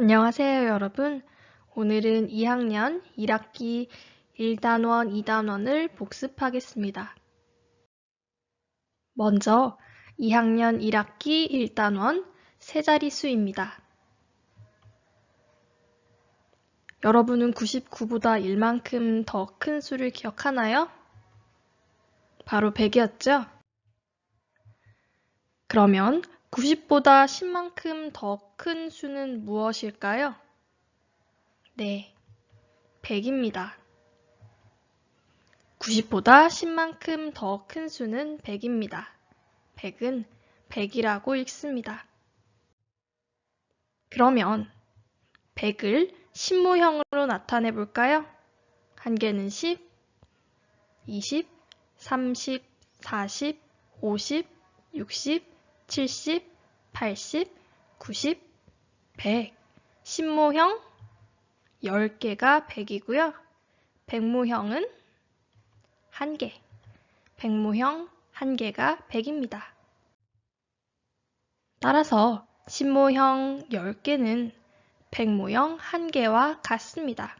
안녕하세요, 여러분. 오늘은 2학년 1학기 1단원, 2단원을 복습하겠습니다. 먼저 2학년 1학기 1단원 세 자리 수입니다. 여러분은 99보다 1만큼 더 큰 수를 기억하나요? 바로 100이었죠? 그러면 90보다 10만큼 더 큰 수는 무엇일까요? 네, 100입니다. 90보다 10만큼 더 큰 수는 100입니다. 100은 100이라고 읽습니다. 그러면 100을 신무형으로 나타내 볼까요? 한 개는 10, 20, 30, 40, 50, 60, 70, 80, 90, 100. 신무형 10개가 100이고요. 백무형은 1개. 백무형 1개가 100입니다. 따라서 신무형 10개는 백무형 1개와 같습니다.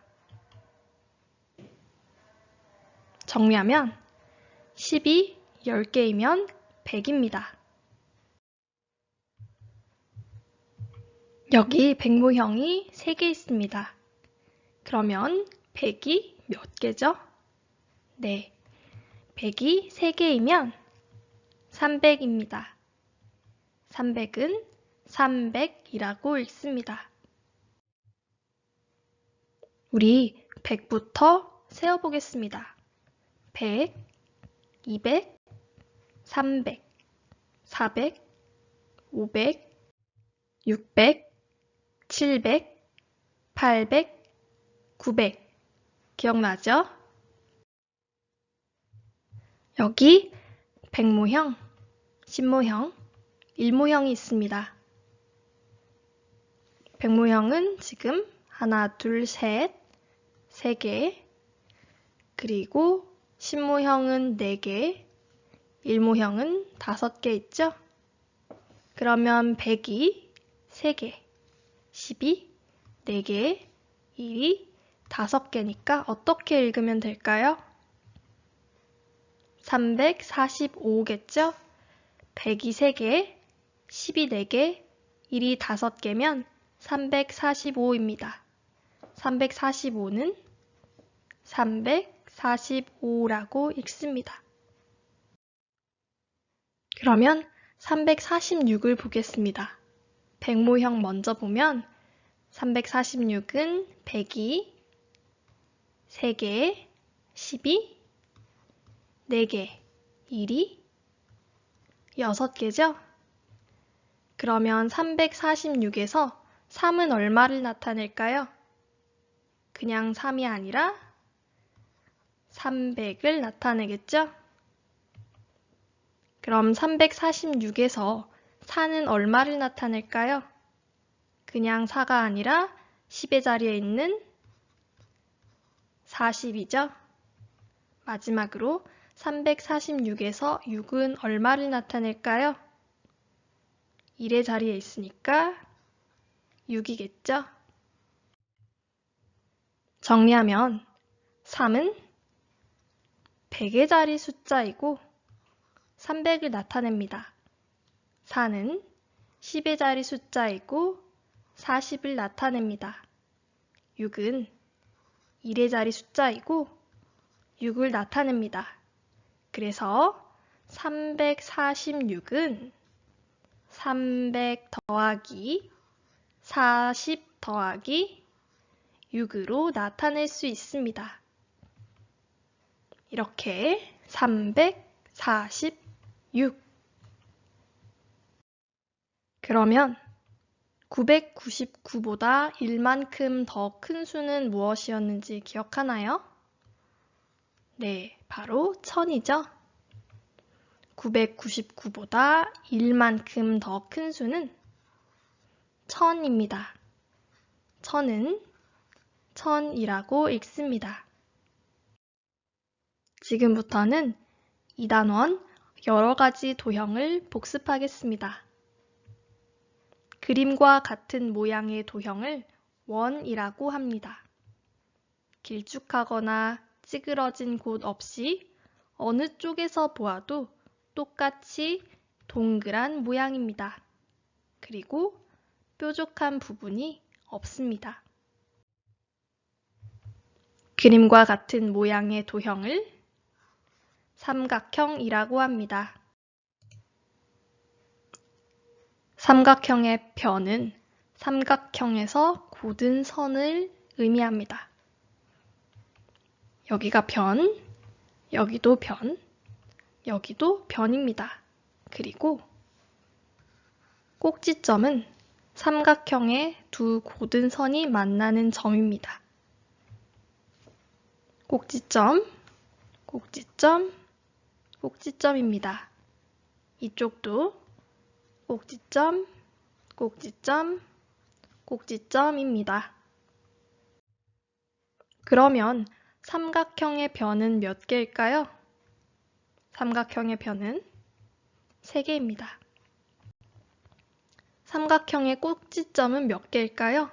정리하면 10이 10개이면 100입니다. 여기 백무형이 3개 있습니다. 그러면 100이 몇 개죠? 네, 100이 3개이면 300입니다. 300은 300이라고 읽습니다. 우리 100부터 세어보겠습니다. 100, 200, 300, 400, 500, 600, 700, 800, 900 기억나죠? 여기 백모형, 십모형, 일모형이 있습니다. 백모형은 지금 하나, 둘, 셋, 세 개, 그리고 십모형은 네 개, 일모형은 다섯 개 있죠? 그러면 100이 3개, 10이 4개, 1이 5개니까 어떻게 읽으면 될까요? 345겠죠? 100이 3개, 10이 4개, 1이 5개면 345입니다. 345는 345라고 읽습니다. 그러면 346을 보겠습니다. 백모형 먼저 보면 346은 100이 3개, 10이 4개, 1이 6개죠? 그러면 346에서 3은 얼마를 나타낼까요? 그냥 3이 아니라 300을 나타내겠죠? 그럼 346에서 4는 얼마를 나타낼까요? 그냥 4가 아니라 10의 자리에 있는 40이죠? 마지막으로 346에서 6은 얼마를 나타낼까요? 1의 자리에 있으니까 6이겠죠? 정리하면 3은 100의 자리 숫자이고 300을 나타냅니다. 4는 10의 자리 숫자이고 40을 나타냅니다. 6은 1의 자리 숫자이고 6을 나타냅니다. 그래서 346은 300 더하기 40 더하기 6으로 나타낼 수 있습니다. 이렇게 346 그러면 999보다 1만큼 더 큰 수는 무엇이었는지 기억하나요? 네, 바로 1000이죠? 999보다 1만큼 더 큰 수는 1000입니다. 1000은 1000이라고 읽습니다. 지금부터는 2단원 여러 가지 도형을 복습하겠습니다. 그림과 같은 모양의 도형을 원이라고 합니다. 길쭉하거나 찌그러진 곳 없이 어느 쪽에서 보아도 똑같이 동그란 모양입니다. 그리고 뾰족한 부분이 없습니다. 그림과 같은 모양의 도형을 삼각형이라고 합니다. 삼각형의 변은 삼각형에서 고든 선을 의미합니다. 여기가 변, 여기도 변, 여기도 변입니다. 그리고 꼭지점은 삼각형의 두 고든 선이 만나는 점입니다. 꼭지점, 꼭지점, 꼭지점입니다. 이쪽도 꼭지점, 꼭지점, 꼭지점입니다. 그러면 삼각형의 변은 몇 개일까요? 삼각형의 변은 3개입니다. 삼각형의 꼭지점은 몇 개일까요?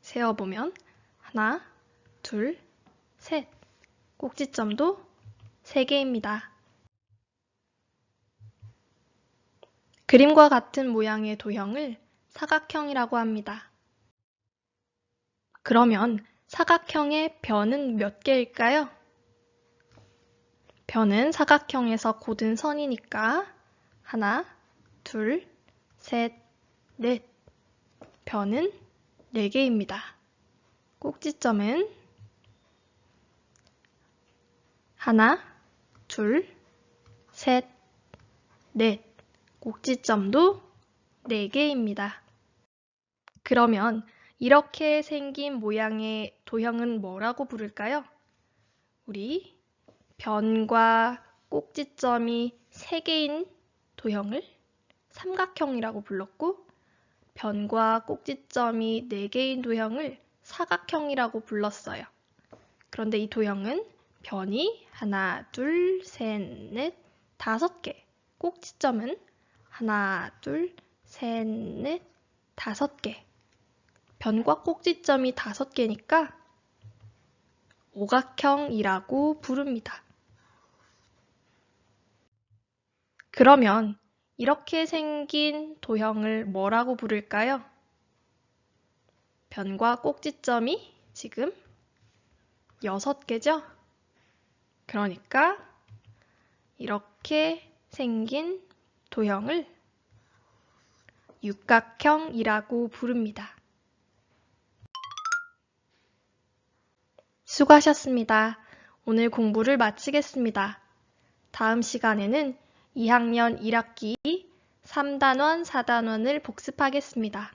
세어보면 하나, 둘, 셋. 꼭지점도 3개입니다. 그림과 같은 모양의 도형을 사각형이라고 합니다. 그러면 사각형의 변은 몇 개일까요? 변은 사각형에서 고든 선이니까 하나, 둘, 셋, 넷. 변은 4개입니다. 꼭지점은 하나, 둘, 셋, 넷. 꼭지점도 4개입니다. 그러면 이렇게 생긴 모양의 도형은 뭐라고 부를까요? 우리 변과 꼭지점이 3개인 도형을 삼각형이라고 불렀고 변과 꼭지점이 4개인 도형을 사각형이라고 불렀어요. 그런데 이 도형은 변이 하나, 둘, 셋, 넷, 다섯 개, 꼭지점은 하나, 둘, 셋, 넷, 다섯 개. 변과 꼭지점이 다섯 개니까 오각형이라고 부릅니다. 그러면 이렇게 생긴 도형을 뭐라고 부를까요? 변과 꼭지점이 지금 여섯 개죠? 그러니까 이렇게 생긴 도형을 육각형이라고 부릅니다. 수고하셨습니다. 오늘 공부를 마치겠습니다. 다음 시간에는 2학년 1학기 3단원, 4단원을 복습하겠습니다.